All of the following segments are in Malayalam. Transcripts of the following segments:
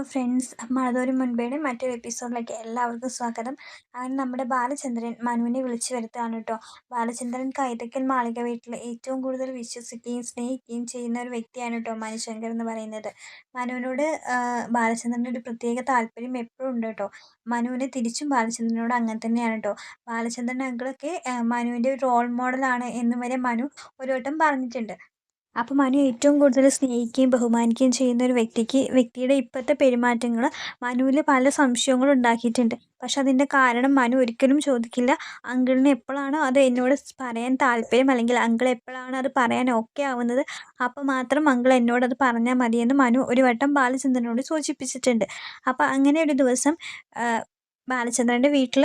ഹലോ ഫ്രണ്ട്സ് മഴതോരും മുൻപേടെ മറ്റൊരു എപ്പിസോഡിലേക്ക് എല്ലാവർക്കും സ്വാഗതം. അങ്ങനെ നമ്മുടെ ബാലചന്ദ്രൻ മനുവിനെ വിളിച്ചു വരുത്തുകയാണ് കേട്ടോ. ബാലചന്ദ്രൻ കൈതക്കൽ മാളിക വീട്ടിൽ ഏറ്റവും കൂടുതൽ വിശ്വസിക്കുകയും സ്നേഹിക്കുകയും ചെയ്യുന്ന ഒരു വ്യക്തിയാണ് കേട്ടോ മനുശങ്കർ എന്ന് പറയുന്നത്. മനുവിനോട് ബാലചന്ദ്രന്റെ ഒരു പ്രത്യേക താല്പര്യം എപ്പോഴും ഉണ്ട് കേട്ടോ. മനുവിനെ തിരിച്ചും ബാലചന്ദ്രനോട് അങ്ങനെ തന്നെയാണ് കേട്ടോ. ബാലചന്ദ്രൻ അങ്കിളൊക്കെ മനുവിന്റെ ഒരു റോൾ മോഡലാണ് എന്ന് വരെ മനു ഒരു വട്ടം പറഞ്ഞിട്ടുണ്ട്. അപ്പോൾ മനു ഏറ്റവും കൂടുതൽ സ്നേഹിക്കുകയും ബഹുമാനിക്കുകയും ചെയ്യുന്ന ഒരു വ്യക്തിക്ക് വ്യക്തിയുടെ ഇപ്പോഴത്തെ പെരുമാറ്റങ്ങൾ മനുവിൽ പല സംശയങ്ങളും ഉണ്ടാക്കിയിട്ടുണ്ട്. പക്ഷെ അതിന്റെ കാരണം മനു ഒരിക്കലും ചോദിക്കില്ല. അങ്കിളിന് എപ്പോഴാണോ അത് എന്നോട് പറയാൻ താല്പര്യം അല്ലെങ്കിൽ അങ്കിൾ എപ്പോഴാണ് അത് പറയാൻ ഓക്കെ ആവുന്നത് അപ്പോൾ മാത്രം അങ്കിൾ എന്നോട് അത് പറഞ്ഞാൽ മതിയെന്ന് മനു ഒരു വട്ടം ബാലചന്ദ്രനോട് സൂചിപ്പിച്ചിട്ടുണ്ട് അപ്പോൾ അങ്ങനെ ഒരു ദിവസം ബാലചന്ദ്രന്റെ വീട്ടിൽ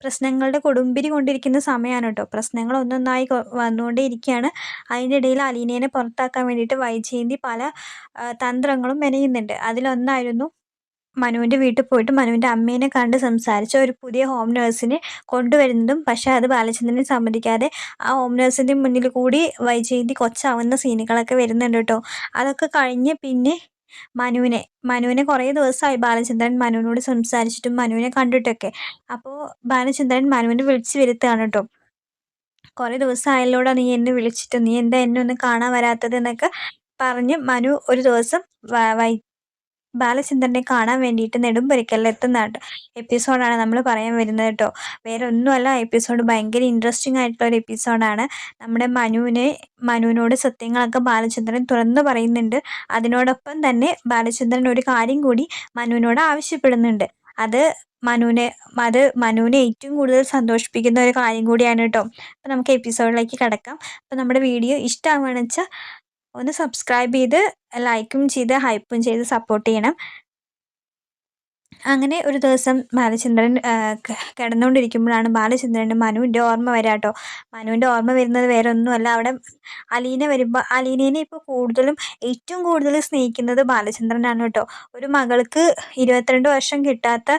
പ്രശ്നങ്ങളുടെ കൊടുമ്പിരി കൊണ്ടിരിക്കുന്ന സമയമാണ് കേട്ടോ പ്രശ്നങ്ങൾ ഒന്നൊന്നായി വന്നുകൊണ്ടേ ഇരിക്കുകയാണ് അതിന്റെ ഇടയിൽ അലീനേനെ പുറത്താക്കാൻ വേണ്ടിയിട്ട് വൈജയന്തി പല തന്ത്രങ്ങളും മെനയുന്നുണ്ട്. അതിലൊന്നായിരുന്നു മനുവിന്റെ വീട്ടിൽ പോയിട്ട് മനുവിന്റെ അമ്മേനെ കണ്ട് സംസാരിച്ച ഒരു പുതിയ ഹോം നേഴ്സിനെ കൊണ്ടുവരുന്നതും പക്ഷേ അത് ബാലചന്ദ്രനെ സമ്മതിക്കാതെ ആ ഹോം നേഴ്സിന്റെ മുന്നിൽ കൂടി വൈജയന്തി കൊച്ചാവുന്ന സീനുകളൊക്കെ വരുന്നുണ്ട് കേട്ടോ അതൊക്കെ കഴിഞ്ഞ് പിന്നെ മനുവിനെ മനുവിനെ കുറേ ദിവസമായി ബാലചന്ദ്രൻ മനുവിനോട് സംസാരിച്ചിട്ടും മനുവിനെ കണ്ടിട്ടൊക്കെ. അപ്പോൾ ബാലചന്ദ്രൻ മനുവിനെ വിളിച്ചു വരുത്തുകയാണ് കേട്ടോ കുറേ ദിവസമായല്ലോടാ നീ എന്നെ വിളിച്ചിട്ട് നീ എന്താ എന്നെ ഒന്ന് കാണാൻ വരാത്തത് എന്നൊക്കെ പറഞ്ഞ് മനു ഒരു ദിവസം വൈ ബാലചന്ദ്രനെ കാണാൻ വേണ്ടിയിട്ട് നെടുമ്പരിക്കലിൽ എത്തുന്ന എപ്പിസോഡാണ് നമ്മൾ പറയാൻ വരുന്നത് കേട്ടോ. വേറെ ഒന്നുമല്ല എപ്പിസോഡ് ഭയങ്കര ഇൻട്രസ്റ്റിംഗ് ആയിട്ടുള്ള ഒരു എപ്പിസോഡാണ്. നമ്മുടെ മനുവിനെ മനുവിനോട് സത്യങ്ങളൊക്കെ ബാലചന്ദ്രൻ തുറന്നു പറയുന്നുണ്ട്. അതിനോടൊപ്പം തന്നെ ബാലചന്ദ്രൻ ഒരു കാര്യം കൂടി മനുവിനോട് ആവശ്യപ്പെടുന്നുണ്ട്. അത് മനുവിനെ അത് മനുവിനെ ഏറ്റവും കൂടുതൽ സന്തോഷിപ്പിക്കുന്ന ഒരു കാര്യം കൂടിയാണ് കേട്ടോ. അപ്പോൾ നമുക്ക് എപ്പിസോഡിലേക്ക് കിടക്കാം. അപ്പോൾ നമ്മുടെ വീഡിയോ ഇഷ്ടമാവുകയാണെന്ന് വെച്ചാൽ ഒന്ന് സബ്സ്ക്രൈബ് ചെയ്ത് ലൈക്കും ചെയ്ത് ഹൈപ്പും ചെയ്ത് സപ്പോർട്ട് ചെയ്യണം. അങ്ങനെ ഒരു ദിവസം ബാലചന്ദ്രൻ കിടന്നുകൊണ്ടിരിക്കുമ്പോഴാണ് ബാലചന്ദ്രന്റെ മനുവിന്റെ ഓർമ്മ വരിക കേട്ടോ. മനുവിന്റെ ഓർമ്മ വരുന്നത് വേറെ ഒന്നുമല്ല. അവിടെ അലീന വരുമ്പോൾ അലീനേനെ ഇപ്പോൾ കൂടുതലും ഏറ്റവും കൂടുതൽ സ്നേഹിക്കുന്നത് ബാലചന്ദ്രനാണ് കേട്ടോ. ഒരു മകൾക്ക് ഇരുപത്തിരണ്ട് വർഷം കിട്ടാത്ത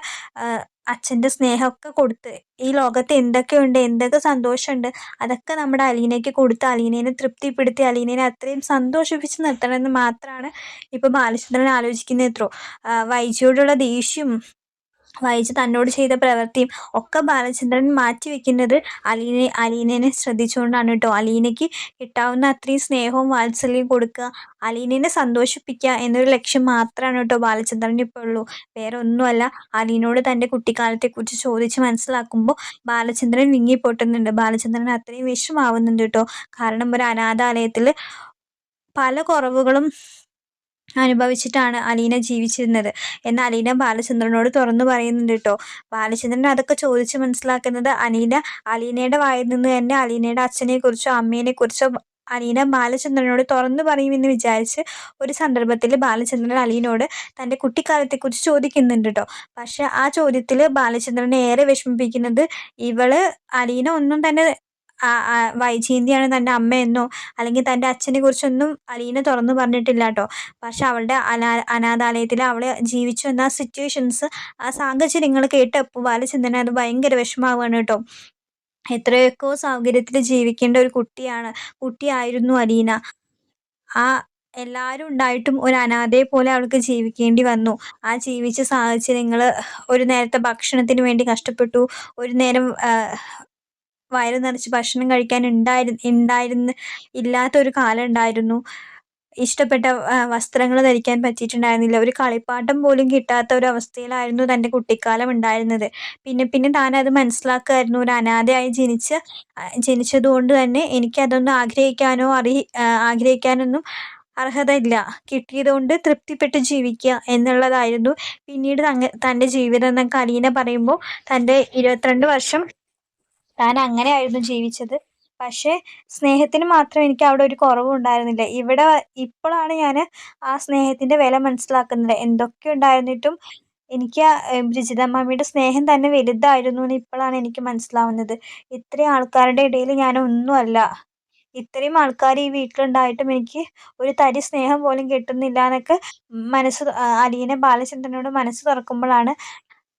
അച്ഛന്റെ സ്നേഹമൊക്കെ കൊടുത്ത് ഈ ലോകത്ത് എന്തൊക്കെയുണ്ട് എന്തൊക്കെ സന്തോഷമുണ്ട് അതൊക്കെ നമ്മുടെ അലീനയ്ക്ക് കൊടുത്ത് അലീനേനെ തൃപ്തിപ്പെടുത്തി അലീനേനെ അത്രയും സന്തോഷിപ്പിച്ച് നിർത്തണമെന്ന് മാത്രമാണ് ഇപ്പോൾ ബാലചന്ദ്രൻ ആലോചിക്കുന്നത്. എത്രയോ വൈജിയോടുള്ള ദേഷ്യം വൈജ് തന്നോട് ചെയ്ത പ്രവൃത്തിയും ഒക്കെ ബാലചന്ദ്രൻ മാറ്റി വെക്കുന്നത് അലീനെ അലീനേനെ ശ്രദ്ധിച്ചുകൊണ്ടാണ് കേട്ടോ. അലീനയ്ക്ക് കിട്ടാവുന്ന അത്രയും സ്നേഹവും വാത്സല്യവും കൊടുക്കുക അലീനനെ സന്തോഷിപ്പിക്കുക എന്നൊരു ലക്ഷ്യം മാത്രമാണ് കേട്ടോ ബാലചന്ദ്രൻ ഇപ്പോൾ ഉള്ളൂ. വേറെ ഒന്നുമല്ല അലീനോട് തന്റെ കുട്ടിക്കാലത്തെക്കുറിച്ച് ചോദിച്ച് മനസ്സിലാക്കുമ്പോൾ ബാലചന്ദ്രൻ വിങ്ങിപ്പൊട്ടുന്നുണ്ട്. ബാലചന്ദ്രൻ അത്രയും വിഷമാവുന്നുണ്ട് കേട്ടോ. കാരണം ഒരു അനാഥാലയത്തിൽ പല കുറവുകളും അനുഭവിച്ചിട്ടാണ് അലീന ജീവിച്ചിരുന്നത്. എന്ന് അലീന ബാലചന്ദ്രനോട് തുറന്നു പറയുന്നുണ്ട് കേട്ടോ ബാലചന്ദ്രൻ അതൊക്കെ ചോദിച്ച് മനസ്സിലാക്കുന്നത് അലീന അലീനയുടെ വായിൽ നിന്ന് തന്നെ അലീനയുടെ അച്ഛനെക്കുറിച്ചോ അമ്മേനെക്കുറിച്ചോ അലീന ബാലചന്ദ്രനോട് തുറന്നു പറയുമെന്ന് വിചാരിച്ച് ഒരു സന്ദർഭത്തിൽ ബാലചന്ദ്രൻ അലീനോട് തന്റെ കുട്ടിക്കാലത്തെക്കുറിച്ച് ചോദിക്കുന്നുണ്ട് കേട്ടോ പക്ഷെ ആ ചോദ്യത്തിൽ ബാലചന്ദ്രനെ ഏറെ വിഷമിപ്പിക്കുന്നത് ഇവൾ അലീന ഒന്നും തന്നെ വൈജയന്തിയാണ് തന്റെ അമ്മയെന്നോ അല്ലെങ്കിൽ തന്റെ അച്ഛനെ കുറിച്ചൊന്നും അലീന തുറന്നു പറഞ്ഞിട്ടില്ല കേട്ടോ. പക്ഷെ അവളുടെ അനാ അനാഥാലയത്തിൽ അവൾ ജീവിച്ചു വന്ന ആ സിറ്റുവേഷൻസ് ആ സാഹചര്യങ്ങൾ കേട്ടപ്പോൾ ബാലചന്ദ്രൻ അത് ഭയങ്കര വിഷമാവുകയാണ് കേട്ടോ. എത്രയൊക്കെ സൗകര്യത്തിൽ ജീവിക്കേണ്ട ഒരു കുട്ടിയാണ് കുട്ടിയായിരുന്നു അലീന. ആ എല്ലാവരും ഉണ്ടായിട്ടും ഒരു അനാഥയെ പോലെ അവൾക്ക് ജീവിക്കേണ്ടി വന്നു. ആ ജീവിച്ച സാഹചര്യങ്ങൾ ഒരു നേരത്തെ ഭക്ഷണത്തിന് വേണ്ടി കഷ്ടപ്പെട്ടു ഒരു നേരം വയറ് നിറച്ച് ഭക്ഷണം കഴിക്കാൻ ഉണ്ടായിരു ഉണ്ടായിരുന്ന ഇല്ലാത്തൊരു കാലം ഉണ്ടായിരുന്നു. ഇഷ്ടപ്പെട്ട വസ്ത്രങ്ങൾ ധരിക്കാൻ പറ്റിയിട്ടുണ്ടായിരുന്നില്ല. ഒരു കളിപ്പാട്ടം പോലും കിട്ടാത്ത ഒരു അവസ്ഥയിലായിരുന്നു തന്റെ കുട്ടിക്കാലം ഉണ്ടായിരുന്നത്. പിന്നെ പിന്നെ താൻ അത് മനസ്സിലാക്കുമായിരുന്നു ഒരു അനാഥയായി ജനിച്ച് ജനിച്ചതുകൊണ്ട് തന്നെ എനിക്കതൊന്നും ആഗ്രഹിക്കാനോ അറി ആഗ്രഹിക്കാനൊന്നും അർഹതയില്ല. കിട്ടിയതുകൊണ്ട് തൃപ്തിപ്പെട്ട് ജീവിക്കുക എന്നുള്ളതായിരുന്നു. പിന്നീട് തന്റെ ജീവിതം എന്നൊക്കെ അലീന പറയുമ്പോൾ തന്റെ ഇരുപത്തിരണ്ട് വർഷം താൻ അങ്ങനെയായിരുന്നു ജീവിച്ചത്. പക്ഷേ സ്നേഹത്തിന് മാത്രം എനിക്ക് അവിടെ ഒരു കുറവും ഉണ്ടായിരുന്നില്ല. ഇവിടെ ഇപ്പോഴാണ് ഞാൻ ആ സ്നേഹത്തിന്റെ വില മനസ്സിലാക്കുന്നത്. എന്തൊക്കെ ഉണ്ടായിരുന്നിട്ടും എനിക്ക് ബ്രിജിതമ്മയുടെ സ്നേഹം തന്നെ വലുതായിരുന്നു എന്ന് ഇപ്പോഴാണ് എനിക്ക് മനസ്സിലാവുന്നത്. ഇത്രയും ആൾക്കാരുടെ ഇടയിൽ ഞാൻ ഒന്നുമല്ല. ഇത്രയും ആൾക്കാർ ഈ വീട്ടിലുണ്ടായിട്ടും എനിക്ക് ഒരു തരി സ്നേഹം പോലും കിട്ടുന്നില്ല എന്നൊക്കെ മനസ്സ് അലീന ബാലചന്ദ്രനോട് മനസ്സ് തുറക്കുമ്പോഴാണ്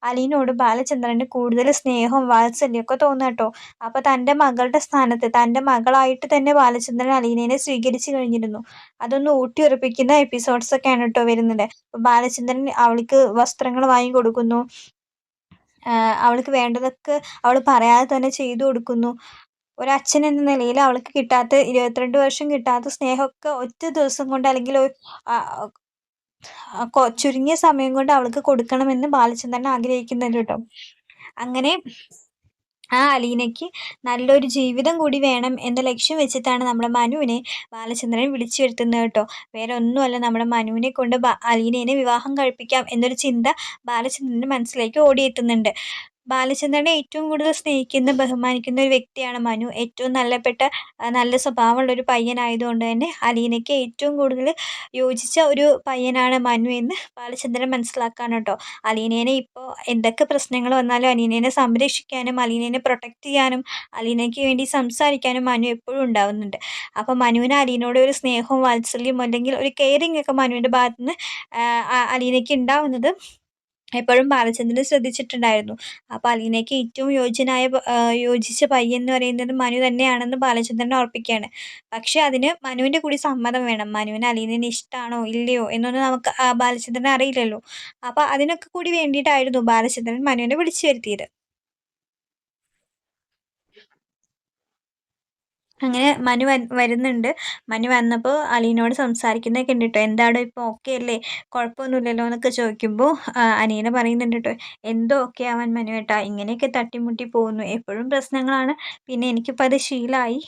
അലീനോട് ബാലചന്ദ്രന് കൂടുതൽ സ്നേഹവും വാത്സല്യമൊക്കെ തോന്നുക കേട്ടോ അപ്പോൾ തന്റെ മകളുടെ സ്ഥാനത്ത് തന്റെ മകളായിട്ട് തന്നെ ബാലചന്ദ്രൻ അലീനേനെ സ്വീകരിച്ചു കഴിഞ്ഞിരുന്നു. അതൊന്ന് ഊട്ടിയുറപ്പിക്കുന്ന എപ്പിസോഡ്സൊക്കെയാണ് കേട്ടോ വരുന്നത്. ബാലചന്ദ്രൻ അവൾക്ക് വസ്ത്രങ്ങൾ വാങ്ങി കൊടുക്കുന്നു. അവൾക്ക് വേണ്ടതൊക്കെ അവൾ പറയാതെ തന്നെ ചെയ്തു കൊടുക്കുന്നു. ഒരച്ഛൻ എന്ന നിലയിൽ അവൾക്ക് കിട്ടാത്ത ഇരുപത്തിരണ്ട് വർഷം കിട്ടാത്ത സ്നേഹമൊക്കെ ഒറ്റ ദിവസം കൊണ്ട് അല്ലെങ്കിൽ ചുരുങ്ങിയ സമയം കൊണ്ട് അവൾക്ക് കൊടുക്കണമെന്ന് ബാലചന്ദ്രൻ ആഗ്രഹിക്കുന്നുണ്ട് കേട്ടോ. അങ്ങനെ ആ അലീനയ്ക്ക് നല്ലൊരു ജീവിതം കൂടി വേണം എന്ന ലക്ഷ്യം വെച്ചിട്ടാണ് നമ്മുടെ മനുവിനെ ബാലചന്ദ്രൻ വിളിച്ചു വരുത്തുന്നത് കേട്ടോ. വേറെ ഒന്നുമല്ല നമ്മുടെ മനുവിനെ കൊണ്ട് അലീനയെ വിവാഹം കഴിപ്പിക്കാം എന്നൊരു ചിന്ത ബാലചന്ദ്രന്റെ മനസ്സിലേക്ക് ഓടിയെത്തുന്നുണ്ട്. ബാലചന്ദ്രനെ ഏറ്റവും കൂടുതൽ സ്നേഹിക്കുന്ന ബഹുമാനിക്കുന്ന ഒരു വ്യക്തിയാണ് മനു. ഏറ്റവും നല്ലപ്പെട്ട നല്ല സ്വഭാവമുള്ള ഒരു പയ്യനായതുകൊണ്ട് തന്നെ അലീനയ്ക്ക് ഏറ്റവും കൂടുതൽ യോജിച്ച ഒരു പയ്യനാണ് മനു എന്ന് ബാലചന്ദ്രൻ മനസ്സിലാക്കാണ് കേട്ടോ. അലീനേനെ ഇപ്പോൾ എന്തൊക്കെ പ്രശ്നങ്ങൾ വന്നാലും അലീനേനെ സംരക്ഷിക്കാനും അലീനേനെ പ്രൊട്ടക്റ്റ് ചെയ്യാനും അലീനയ്ക്ക് വേണ്ടി സംസാരിക്കാനും മനു എപ്പോഴും ഉണ്ടാവുന്നുണ്ട്. അപ്പോൾ മനുവിന് അലീനോട് ഒരു സ്നേഹവും വാത്സല്യവും അല്ലെങ്കിൽ ഒരു കെയറിങ് ഒക്കെ മനുവിന്റെ ഭാഗത്തുനിന്ന് അലീനയ്ക്ക് ഉണ്ടാവുന്നത് എപ്പോഴും ബാലചന്ദ്രൻ ശ്രദ്ധിച്ചിട്ടുണ്ടായിരുന്നു. അപ്പോൾ അലീനയ്ക്ക് ഏറ്റവും യോജ്യനായ യോജിച്ച പയ്യൻ എന്ന് പറയുന്നത് മനു തന്നെയാണെന്ന് ബാലചന്ദ്രൻ ഉറപ്പിക്കുകയാണ്. പക്ഷേ അതിന് മനുവിന്റെ കൂടി സമ്മതം വേണം. മനുവിന് അലീനയെ ഇഷ്ടമാണോ ഇല്ലയോ എന്നൊന്നും നമുക്ക് ബാലചന്ദ്രനെ അറിയില്ലല്ലോ. അപ്പോൾ അതിനൊക്കെ കൂടി വേണ്ടിയിട്ടായിരുന്നു ബാലചന്ദ്രൻ മനുവിനെ വിളിച്ചു വരുത്തിയത്. അങ്ങനെ മനു വരുന്നുണ്ട്. മനു വന്നപ്പോൾ അലീനോട് സംസാരിക്കുന്നതൊക്കെ ഉണ്ട് കേട്ടോ എന്താടോ ഇപ്പോൾ ഓക്കെ അല്ലേ? കുഴപ്പമൊന്നുമില്ലല്ലോ എന്നൊക്കെ ചോദിക്കുമ്പോൾ അനീന പറയുന്നുണ്ട് കേട്ടോ എന്തോ ഓക്കെ ആവാൻ മനു ഏട്ടാ? ഇങ്ങനെയൊക്കെ തട്ടിമുട്ടി പോകുന്നു. എപ്പോഴും പ്രശ്നങ്ങളാണ്. പിന്നെ എനിക്കിപ്പോൾ അത് ശീലമായി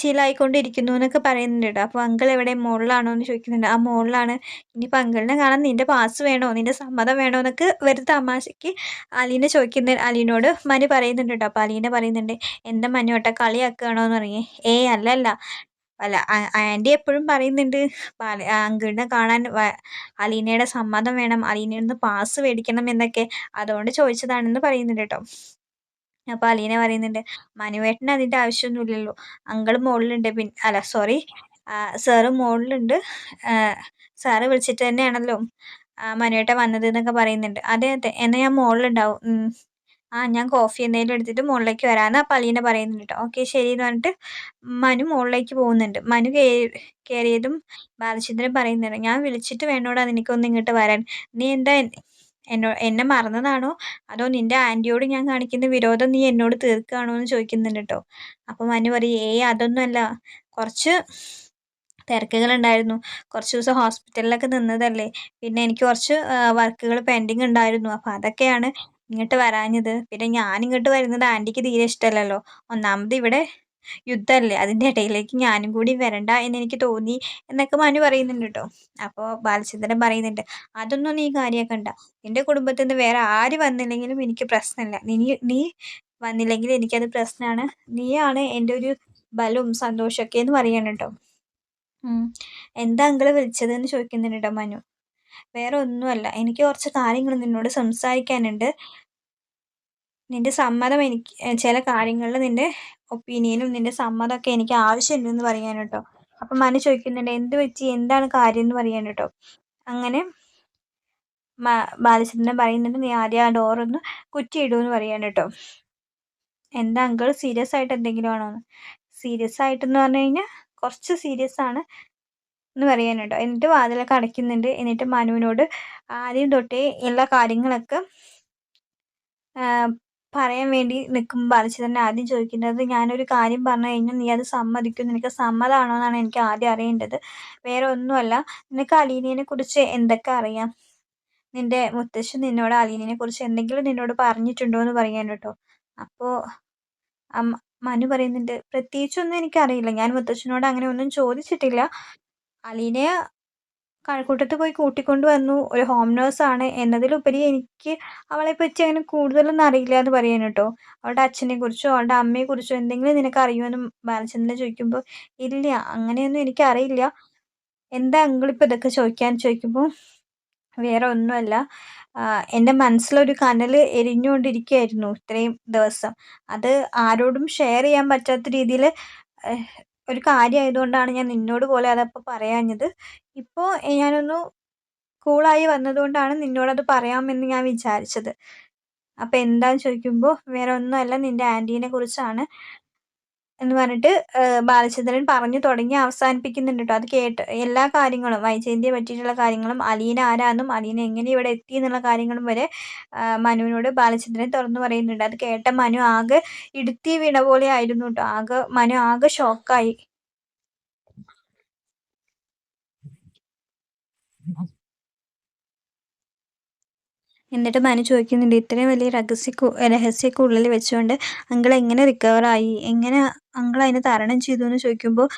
ശീലമായിക്കൊണ്ടിരിക്കുന്നു എന്നൊക്കെ പറയുന്നുണ്ട് കേട്ടോ. അപ്പോൾ അങ്കിൾ എവിടെ? മുകളിലാണോ എന്ന് ചോദിക്കുന്നുണ്ട്. ആ മുകളിലാണ് ഇനിയിപ്പോൾ അങ്കിളിനെ കാണാൻ നിന്റെ പാസ് വേണോ? നിന്റെ സമ്മതം വേണോ എന്നൊക്കെ വെറുതെ തമാശയ്ക്ക് അലീനെ ചോദിക്കുന്ന അലീനോട് മനു പറയുന്നുണ്ട് കേട്ടോ. അപ്പോൾ അലീനെ പറയുന്നുണ്ട് എന്റെ മനുവട്ട കളിയാക്കുകയാണോ എന്ന് പറയേ ഏയ് അല്ല അല്ല അല്ല ആന്റി എപ്പോഴും പറയുന്നുണ്ട് അങ്കിളിനെ കാണാൻ അലീനയുടെ സമ്മതം വേണം. അലീനയിൽ നിന്ന് പാസ് മേടിക്കണം എന്നൊക്കെ. അതുകൊണ്ട് ചോദിച്ചതാണെന്ന് പറയുന്നുണ്ട് കേട്ടോ. അപ്പോൾ അലീന പറയുന്നുണ്ട് മനുവേട്ടന് അതിന്റെ ആവശ്യമൊന്നുമില്ലല്ലോ. അങ്കിൾ മുകളിലുണ്ട് പിന്നെ അല്ല സോറി സാറ് മുകളിലുണ്ട് സാറ് വിളിച്ചിട്ട് തന്നെയാണല്ലോ മനുവേട്ട വന്നത് എന്നൊക്കെ പറയുന്നുണ്ട്. അതെ അതെ എന്നാൽ ഞാൻ മുകളിലുണ്ടാവും ആ ഞാൻ കോഫി എന്തെങ്കിലും എടുത്തിട്ട് മുകളിലേക്ക് വരാമെന്ന് അപ്പോൾ അലീന പറയുന്നുണ്ട് കേട്ടോ. ഓക്കെ ശരി എന്ന് പറഞ്ഞിട്ട് മനു മുകളിലേക്ക് പോകുന്നുണ്ട്. മനു കയറിയതും ബാലചന്ദ്രൻ പറയുന്നുണ്ട് ഞാൻ വിളിച്ചിട്ട് വേണോടാ നിനക്കൊന്ന് ഇങ്ങോട്ട് വരാൻ. നീ എന്താ എന്നോ എന്നെ മറന്നതാണോ? അതോ നിന്റെ ആന്റിയോട് ഞാൻ കാണിക്കുന്ന വിരോധം നീ എന്നോട് തീർക്കുകയാണോ എന്ന് ചോദിക്കുന്നുണ്ട് കേട്ടോ അപ്പം മനു പറയും ഏയ് അതൊന്നുമല്ല. കുറച്ച് തിരക്കുകളുണ്ടായിരുന്നു. കുറച്ച് ദിവസം ഹോസ്പിറ്റലിലൊക്കെ നിന്നതല്ലേ. പിന്നെ എനിക്ക് കുറച്ച് വർക്കുകൾ പെൻഡിങ് ഉണ്ടായിരുന്നു. അപ്പോൾ അതൊക്കെയാണ് ഇങ്ങോട്ട് വരാഞ്ഞത്. പിന്നെ ഞാൻ ഇങ്ങോട്ട് വരുന്നത് ആന്റിക്ക് തീരെ ഇഷ്ടമല്ലല്ലോ. ഒന്നാമത് ഇവിടെ യുദ്ധമല്ലേ അതിന്റെ ഇടയിലേക്ക് ഞാനും കൂടി വരണ്ട എന്നെനിക്ക് തോന്നി എന്നൊക്കെ മനു പറയുന്നുണ്ട് കേട്ടോ. അപ്പോൾ ബാലചന്ദ്രൻ പറയുന്നുണ്ട് അതൊന്നും നീ കാര്യമാക്കണ്ട എന്റെ കുടുംബത്തിൽ നിന്ന് വേറെ ആര് വന്നില്ലെങ്കിലും എനിക്ക് പ്രശ്നമില്ല നീ നീ വന്നില്ലെങ്കിൽ എനിക്കത് പ്രശ്നമാണ് നീയാണ് എന്റെ ഒരു ബലവും സന്തോഷമൊക്കെ എന്ന് പറയണം കേട്ടോ. എന്താ അങ്കിൾ വിളിച്ചത് എന്ന് ചോദിക്കുന്നുണ്ട് കേട്ടോ മനു. വേറെ ഒന്നുമല്ല. എനിക്ക് കുറച്ച് കാര്യങ്ങൾ നിന്നോട് സംസാരിക്കാനുണ്ട്. നിന്റെ സമ്മതം എനിക്ക് ചില കാര്യങ്ങളിൽ നിന്റെ ഒപ്പീനിയനും നിന്റെ സമ്മതമൊക്കെ എനിക്ക് ആവശ്യമുണ്ടെന്ന് പറയാൻ കേട്ടോ. അപ്പം മനു ചോദിക്കുന്നുണ്ട് എന്ത് പറ്റി? എന്താണ് കാര്യം എന്ന് പറയാൻ കേട്ടോ? അങ്ങനെ ബാലചന്ദ്രൻ പറയുന്നുണ്ട് നീ ആദ്യം ആ ഡോറൊന്ന് കുറ്റിയിടുമെന്ന് പറയാൻ കേട്ടോ. എന്താ അങ്കിൾ സീരിയസ് ആയിട്ട് എന്തെങ്കിലും ആണോ? സീരിയസ് ആയിട്ടെന്ന് പറഞ്ഞു കഴിഞ്ഞാൽ കുറച്ച് സീരിയസ് ആണ് എന്ന് പറയാൻ കേട്ടോ. എന്നിട്ട് വാതിലൊക്കെ അടയ്ക്കുന്നുണ്ട്. എന്നിട്ട് മനുവിനോട് ആദ്യം തൊട്ടേ എല്ലാ കാര്യങ്ങളൊക്കെ പറയാൻ വേണ്ടി നിൽക്കുമ്പോൾ തന്നെ ആദ്യം ചോദിക്കുന്നത് ഞാനൊരു കാര്യം പറഞ്ഞു കഴിഞ്ഞാൽ നീ അത് സമ്മതിക്കും. നിനക്ക് സമ്മതമാണോ എന്നാണ് എനിക്ക് ആദ്യം അറിയേണ്ടത്. വേറെ ഒന്നുമല്ല. നിനക്ക് അലീനയെ കുറിച്ച് എന്തൊക്കെ അറിയാം? നിന്റെ മുത്തശ്ശൻ നിന്നോട് അലീനയെ കുറിച്ച് എന്തെങ്കിലും നിന്നോട് പറഞ്ഞിട്ടുണ്ടോ എന്ന് പറയാൻ കേട്ടോ. അപ്പോൾ മനു പറയുന്നുണ്ട് പ്രത്യേകിച്ചൊന്നും എനിക്കറിയില്ല. ഞാൻ മുത്തശ്ശനോട് അങ്ങനെ ഒന്നും ചോദിച്ചിട്ടില്ല. അലീനയെ കഴക്കൂട്ടത്ത് പോയി കൂട്ടിക്കൊണ്ട് വന്നു. ഒരു ഹോം നേഴ്സാണ് എന്നതിലുപരി എനിക്ക് അവളെ പറ്റി അങ്ങനെ കൂടുതലൊന്നും അറിയില്ല എന്ന് പറയാൻ കേട്ടോ. അവളുടെ അച്ഛനെ കുറിച്ചോ അവളുടെ അമ്മയെ കുറിച്ചോ എന്തെങ്കിലും നിനക്ക് അറിയുമെന്ന് ബാലചന്ദ്രനെ ചോദിക്കുമ്പോൾ ഇല്ല അങ്ങനെയൊന്നും എനിക്കറിയില്ല എന്താ അങ്കിളിപ്പോൾ ഇതൊക്കെ ചോദിക്കാൻ? ചോദിക്കുമ്പോൾ വേറെ ഒന്നുമല്ല. എന്റെ മനസ്സിലൊരു കനൽ എരിഞ്ഞുകൊണ്ടിരിക്കുകയായിരുന്നു ഇത്രയും ദിവസം. അത് ആരോടും ഷെയർ ചെയ്യാൻ പറ്റാത്ത രീതിയിൽ ഒരു കാര്യമായതുകൊണ്ടാണ് ഞാൻ നിന്നോട് പോലെ അതപ്പോൾ പറയാഞ്ഞത്. ഇപ്പോൾ ഞാനൊന്ന് കൂളായി വന്നതുകൊണ്ടാണ് നിന്നോടത് പറയാമെന്ന് ഞാൻ വിചാരിച്ചത്. അപ്പോൾ എന്താന്ന് ചോദിക്കുമ്പോൾ വേറെ ഒന്നുമല്ല നിന്റെ ആന്റീനെ കുറിച്ചാണ്. എന്ന് പറഞ്ഞിട്ട് ബാലചന്ദ്രൻ പറഞ്ഞു തുടങ്ങി അവസാനിപ്പിക്കുന്നുണ്ട് കേട്ടോ അത് കേട്ട് എല്ലാ കാര്യങ്ങളും വൈജയന്തിയെ പറ്റിയിട്ടുള്ള കാര്യങ്ങളും അലീന ആരാന്നും അലീന എങ്ങനെ ഇവിടെ എത്തി എന്നുള്ള കാര്യങ്ങളും വരെ മനുവിനോട് ബാലചന്ദ്രൻ തുറന്നു പറയുന്നുണ്ട്. അത് കേട്ട മനു ആകെ ഇടുത്തി വീണ പോലെ ആയിരുന്നു കേട്ടോ ആകെ മനു ആകെ ഷോക്കായി എന്നിട്ട് മനു ചോദിക്കുന്നുണ്ട് ഇത്രയും വലിയ രഹസ്യ രഹസ്യമൊക്കെ ഉള്ളിൽ വെച്ചുകൊണ്ട് അങ്കിൾ എങ്ങനെ റിക്കവറായി എങ്ങനെ അങ്കൾ അതിനെ തരണം ചെയ്തു? എന്ന് ചോദിക്കുമ്പോൾ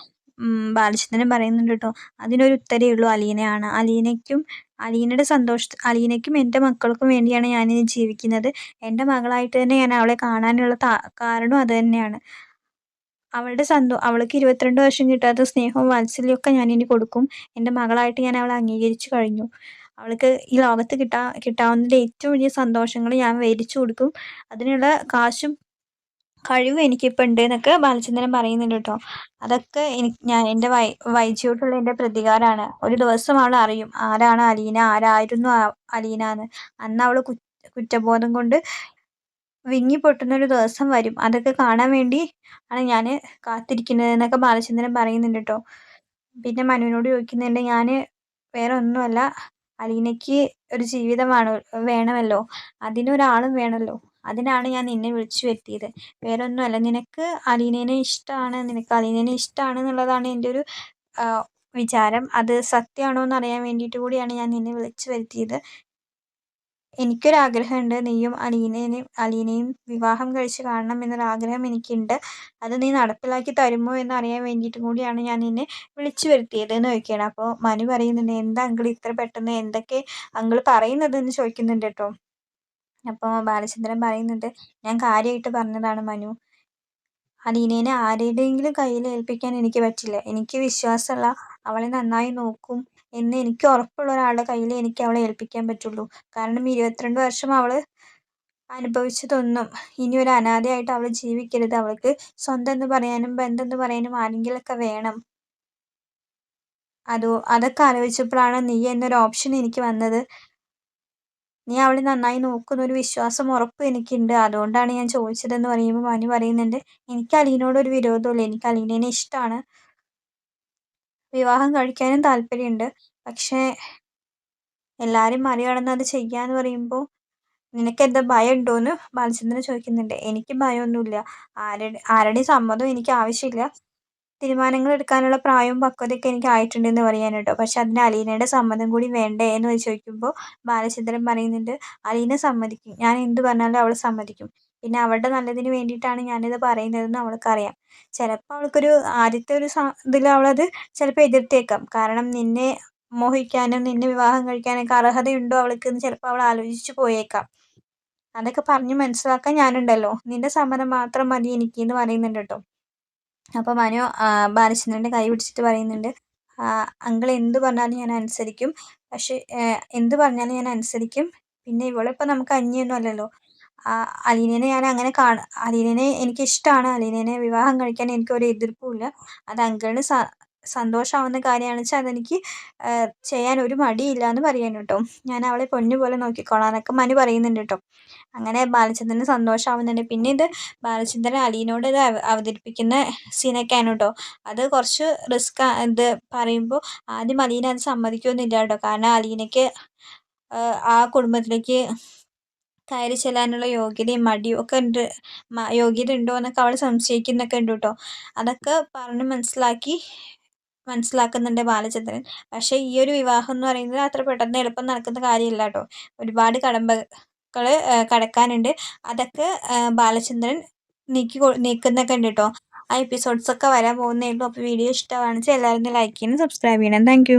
ബാലചന്ദ്രൻ പറയുന്നുണ്ട് കേട്ടോ അതിനൊരു ഉത്തരേ ഉള്ളൂ അലീനയാണ്. അലീനയ്ക്കും അലീനയുടെ സന്തോഷ അലീനയ്ക്കും എന്റെ മക്കൾക്കും വേണ്ടിയാണ് ഞാനിനി ജീവിക്കുന്നത്. എന്റെ മകളായിട്ട് തന്നെ ഞാൻ അവളെ കാണാനുള്ള കാരണം അത് തന്നെയാണ്. അവളുടെ സന്തോ അവൾക്ക് ഇരുപത്തിരണ്ട് വർഷം കിട്ടാത്ത സ്നേഹവും വാത്സല്യമൊക്കെ ഞാനിനി കൊടുക്കും. എന്റെ മകളായിട്ട് ഞാൻ അവളെ അംഗീകരിച്ചു കഴിഞ്ഞു. അവൾക്ക് ഈ ലോകത്ത് കിട്ടാ കിട്ടാവുന്നതിൽ ഏറ്റവും വലിയ സന്തോഷങ്ങൾ ഞാൻ വേരിച്ചു കൊടുക്കും. അതിനുള്ള കാശും കഴിവും എനിക്കിപ്പോൾ ഉണ്ട് എന്നൊക്കെ ബാലചന്ദ്രൻ പറയുന്നുണ്ട് കേട്ടോ. അതൊക്കെ എനിക്ക് ഞാൻ എന്റെ വൈ വൈജിയോട്ടുള്ള എന്റെ പ്രതികാരമാണ് ഒരു ദിവസം അവൾ അറിയും ആരാണ് അലീന ആരായിരുന്നു അലീന എന്ന്. അന്ന് അവൾ കുറ്റബോധം കൊണ്ട് വിങ്ങി പൊട്ടുന്നൊരു ദിവസം വരും. അതൊക്കെ കാണാൻ വേണ്ടി ആണ് ഞാൻ കാത്തിരിക്കുന്നത് എന്നൊക്കെ ബാലചന്ദ്രൻ പറയുന്നുണ്ട് കേട്ടോ. പിന്നെ മനുവിനോട് ചോദിക്കുന്നുണ്ട് ഞാൻ വേറെ ഒന്നുമല്ല അലീനയ്ക്ക് ഒരു ജീവിതമാണ് വേണമല്ലോ? അതിനൊരാളും വേണമല്ലോ അതിനാണ് ഞാൻ നിന്നെ വിളിച്ചു വരുത്തിയത്. വേറെ ഒന്നുമല്ല നിനക്ക് അലീനേനെ ഇഷ്ടമാണ് നിനക്ക് അലീനേനെ ഇഷ്ടമാണ് എന്നുള്ളതാണ് എന്റെ ഒരു വിചാരം. അത് സത്യമാണോ എന്ന് അറിയാൻ വേണ്ടിയിട്ട് കൂടിയാണ് ഞാൻ നിന്നെ വിളിച്ചു വരുത്തിയത്. എനിക്കൊരാഗ്രഹമുണ്ട്. നീയും അലീനേനെയും അലീനയും വിവാഹം കഴിച്ച് കാണണം എന്നൊരാഗ്രഹം എനിക്കുണ്ട്. അത് നീ നടപ്പിലാക്കി തരുമോ എന്ന് അറിയാൻ വേണ്ടിയിട്ടും കൂടിയാണ് ഞാൻ നിന്നെ വിളിച്ചു വരുത്തിയത് എന്ന് ചോദിക്കുകയാണ്. അപ്പോൾ മനു പറയുന്നുണ്ട് എന്താ അങ്കിൾ ഇത്ര പെട്ടെന്ന്? എന്തൊക്കെ അങ്കിൾ പറയുന്നത്? എന്ന് ചോദിക്കുന്നുണ്ട് കേട്ടോ. അപ്പോൾ ബാലചന്ദ്രൻ പറയുന്നുണ്ട് ഞാൻ കാര്യമായിട്ട് പറഞ്ഞതാണ് മനു. അലീനേനെ ആരുടെയെങ്കിലും കയ്യിൽ ഏൽപ്പിക്കാൻ എനിക്ക് പറ്റില്ല. എനിക്ക് വിശ്വാസമുള്ള അവളെ നന്നായി നോക്കും. എന്ന് എനിക്ക് ഉറപ്പുള്ള ഒരാളുടെ കയ്യിൽ എനിക്ക് അവളെ ഏൽപ്പിക്കാൻ പറ്റുള്ളൂ. കാരണം ഇരുപത്തിരണ്ട് വർഷം അവൾ അനുഭവിച്ചതൊന്നും ഇനി ഒരു അനാഥയായിട്ട് അവൾ ജീവിക്കരുത്. അവൾക്ക് സ്വന്തം എന്ന് പറയാനും ബന്ധം എന്ന് പറയാനും ആരെങ്കിലുമൊക്കെ വേണം. അതോ അതൊക്കെ ആലോചിച്ചപ്പോഴാണ് നീ എന്നൊരു ഓപ്ഷൻ എനിക്ക് വന്നത്. നീ അവളെ നന്നായി നോക്കുന്ന ഒരു വിശ്വാസം ഉറപ്പ് എനിക്കുണ്ട്. അതുകൊണ്ടാണ് ഞാൻ ചോദിച്ചതെന്ന് പറയുമ്പോൾ മനു പറയുന്നുണ്ട് എനിക്ക് അലീനോട് ഒരു വിരോധമില്ല എനിക്ക് അലീനേനെ ഇഷ്ടമാണ്. വിവാഹം കഴിക്കാനും താല്പര്യമുണ്ട്. പക്ഷേ എല്ലാവരും മറികടന്ന് അത് ചെയ്യാന്ന് പറയുമ്പോൾ നിനക്കെന്താ ഭയം ഉണ്ടോയെന്ന് ബാലചന്ദ്രൻ ചോദിക്കുന്നുണ്ട്. എനിക്ക് ഭയമൊന്നുമില്ല. ആരുടെ ആരുടെയും സമ്മതം എനിക്ക് ആവശ്യമില്ല. തീരുമാനങ്ങൾ എടുക്കാനുള്ള പ്രായവും പക്വതയൊക്കെ എനിക്ക് ആയിട്ടുണ്ട് എന്ന് പറയാൻ കേട്ടോ. പക്ഷെ അതിന് അലീനയുടെ സമ്മതം കൂടി വേണ്ടേ എന്ന് ചോദിക്കുമ്പോൾ ബാലചന്ദ്രൻ പറയുന്നുണ്ട് അലീന സമ്മതിക്കും. ഞാൻ എന്ത് പറഞ്ഞാലും അവൾ സമ്മതിക്കും. പിന്നെ അവളുടെ നല്ലതിന് വേണ്ടിയിട്ടാണ് ഞാനിത് പറയുന്നതെന്ന് അവൾക്കറിയാം. ചിലപ്പോൾ അവൾക്കൊരു ആദ്യത്തെ ഒരു ഇതിൽ അവളത് ചിലപ്പോൾ എതിർത്തേക്കാം. കാരണം നിന്നെ മോഹിക്കാനും നിന്നെ വിവാഹം കഴിക്കാനൊക്കെ അർഹതയുണ്ടോ അവൾക്ക് എന്ന് ചിലപ്പോൾ അവൾ ആലോചിച്ച് പോയേക്കാം. അതൊക്കെ പറഞ്ഞ് മനസ്സിലാക്കാൻ ഞാനുണ്ടല്ലോ. നിന്റെ സമ്മതം മാത്രം മതി എനിക്ക് എന്ന് പറയുന്നുണ്ട് കേട്ടോ. അപ്പോൾ മനു ബാലചന്ദ്രന്റെ കൈ പിടിച്ചിട്ട് പറയുന്നുണ്ട് അങ്കിൾ എന്ത് പറഞ്ഞാലും ഞാൻ അനുസരിക്കും. പക്ഷേ എന്ത് പറഞ്ഞാലും ഞാൻ അനുസരിക്കും. പിന്നെ ഇവളിപ്പോൾ നമുക്ക് അന്യൊന്നും അല്ലല്ലോ. അലീനേനെ ഞാൻ അങ്ങനെ കാണ അലീനേനെ എനിക്ക് ഇഷ്ടമാണ് അലീനേനെ വിവാഹം കഴിക്കാൻ എനിക്ക് ഒരു എതിർപ്പുമില്ല. അത് അങ്കിളിന് സ സന്തോഷമാവുന്ന കാര്യമാണെന്ന് വെച്ചാൽ അതെനിക്ക് ചെയ്യാൻ ഒരു മടിയില്ല എന്ന് പറയുന്നു കേട്ടോ ഞാൻ അവളെ പൊന്നു പോലെ നോക്കിക്കോളാം എന്നൊക്കെ മനു പറയുന്നുണ്ട് കേട്ടോ അങ്ങനെ ബാലചന്ദ്രന് സന്തോഷമാവുന്നുണ്ട് പിന്നെ ഇത് ബാലചന്ദ്രൻ അലീനോട് ഇത് അവതരിപ്പിക്കുന്ന സീനൊക്കെയാണ് കേട്ടോ അത് കുറച്ച് റിസ്ക് ഇത് പറയുമ്പോൾ ആദ്യം അലീന അത് സമ്മതിക്കുമെന്നില്ല കേട്ടോ കാരണം അലീനയ്ക്ക് ആ കുടുംബത്തിലേക്ക് കയറി ചെല്ലാനുള്ള യോഗ്യതയും മടിയും ഒക്കെ ഉണ്ട്. യോഗ്യത ഉണ്ടോ എന്നൊക്കെ അവൾ സംശയിക്കുന്നൊക്കെ ഉണ്ട് കേട്ടോ. അതൊക്കെ പറഞ്ഞ് മനസ്സിലാക്കി മനസ്സിലാക്കുന്നുണ്ട് ബാലചന്ദ്രൻ. പക്ഷേ ഈ ഒരു വിവാഹം എന്ന് പറയുന്നത് അത്ര പെട്ടെന്ന് എളുപ്പം നടക്കുന്ന കാര്യമില്ല കേട്ടോ. ഒരുപാട് കടമ്പകൾ കടക്കാനുണ്ട്. അതൊക്കെ ബാലചന്ദ്രൻ നീക്കി നീക്കുന്നൊക്കെ ഉണ്ട് കേട്ടോ. ആ എപ്പിസോഡ്സൊക്കെ വരാൻ ഉള്ളൂ. അപ്പോൾ വീഡിയോ ഇഷ്ടമാണെന്ന് വെച്ചാൽ എല്ലാവരും ലൈക്ക് ചെയ്യണം സബ്സ്ക്രൈബ് ചെയ്യണം. താങ്ക്